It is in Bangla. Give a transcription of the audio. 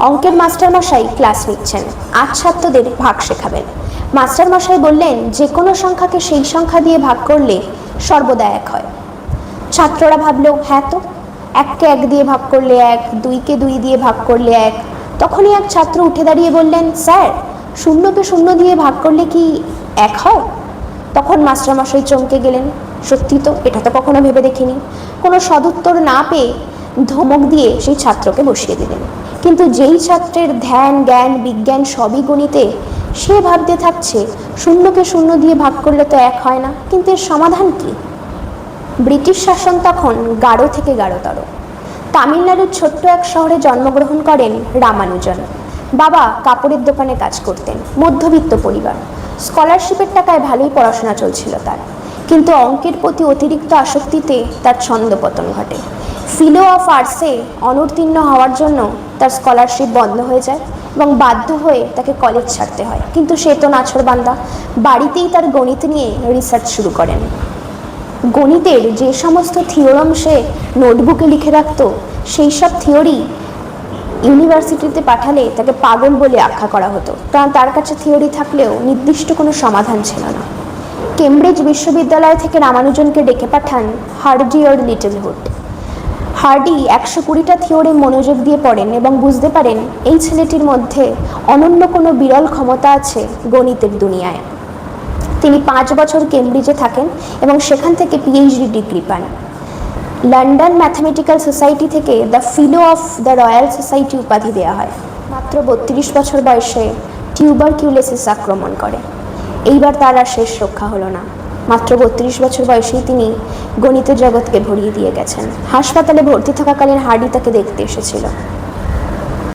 অঙ্কের মাস্টারমশাই ক্লাস নিচ্ছেন। আজ ছাত্রদের ভাগ শেখাবেন। মাস্টারমশাই বললেন যে কোনো সংখ্যাকে সেই সংখ্যা দিয়ে ভাগ করলে সর্বদা এক হয়। ছাত্ররা ভাবলো হ্যাঁ তো, এককে এক দিয়ে ভাগ করলে এক, দুইকে দুই দিয়ে ভাগ করলে এক। তখনই এক ছাত্র উঠে দাঁড়িয়ে বললেন, স্যার, শূন্যকে শূন্য দিয়ে ভাগ করলে কি এক হয়? তখন মাস্টারমশাই চমকে গেলেন, সত্যি তো, এটা তো কখনো ভেবে দেখিনি। কোনো সদুত্তর না পেয়ে ধমক দিয়ে সেই ছাত্রকে বসিয়ে দিলেন। কিন্তু যেই ছাত্রের ধ্যান, জ্ঞান, বিজ্ঞান সবই গণিতে, সে ভাবতে থাকছে, শূন্যকে শূন্য দিয়ে ভাগ করলে তো এক হয় না, কিন্তু এর সমাধান কি? ব্রিটিশ শাসন তখন গাঢ় থেকে গাঢ়তর তামিলনাড়ুর ছোট্ট এক শহরে জন্মগ্রহণ করেন রামানুজন। বাবা কাপড়ের দোকানে কাজ করতেন, মধ্যবিত্ত পরিবার। স্কলারশিপের টাকায় ভালোই পড়াশোনা চলছিল তার। কিন্তু অঙ্কের প্রতি অতিরিক্ত আসক্তিতে তার ছন্দপতন ঘটে। ফিলো অফ আর্টসে অনুত্তীর্ণ হওয়ার জন্য তার স্কলারশিপ বন্ধ হয়ে যায় এবং বাধ্য হয়ে তাকে কলেজ ছাড়তে হয়। কিন্তু সে তো নাছরবান্দা বাড়িতেই তার গণিত নিয়ে রিসার্চ শুরু করেন। গণিতের যে সমস্ত থিওরম সে নোটবুকে লিখে রাখত, সেই সব থিওরি ইউনিভার্সিটিতে পাঠালে তাকে পাগল বলে আখ্যা করা হতো। কারণ তার কাছে থিওরি থাকলেও নির্দিষ্ট কোনো সমাধান ছিল না। কেমব্রিজ বিশ্ববিদ্যালয় থেকে রামানুজনকে ডেকে পাঠান হার্ডি ওর লিটলহুড। হার্ডি একশো কুড়িটা থিওরি মনোযোগ দিয়ে পড়েন এবং বুঝতে পারেন এই ছেলেটির মধ্যে অনন্য কোনো বিরল ক্ষমতা আছে গণিতের দুনিয়ায়। তিনি পাঁচ বছর কেমব্রিজে থাকেন এবং সেখান থেকে পিএইচডি ডিগ্রি পান। লন্ডন ম্যাথমেটিক্যাল সোসাইটি থেকে the fellow of the royal society উপাধি দেওয়া হয়। মাত্র বত্রিশ বছর বয়সে টিউবার কিউলেসিস আক্রমণ করে। এইবার তার আর শেষ রক্ষা হলো না। মাত্র বত্রিশ বছর বয়সেই তিনি গণিতের জগৎকে ভরিয়ে দিয়ে গেছেন। হাসপাতালে ভর্তি থাকাকালীন হার্ডি তাকে দেখতে এসেছিল।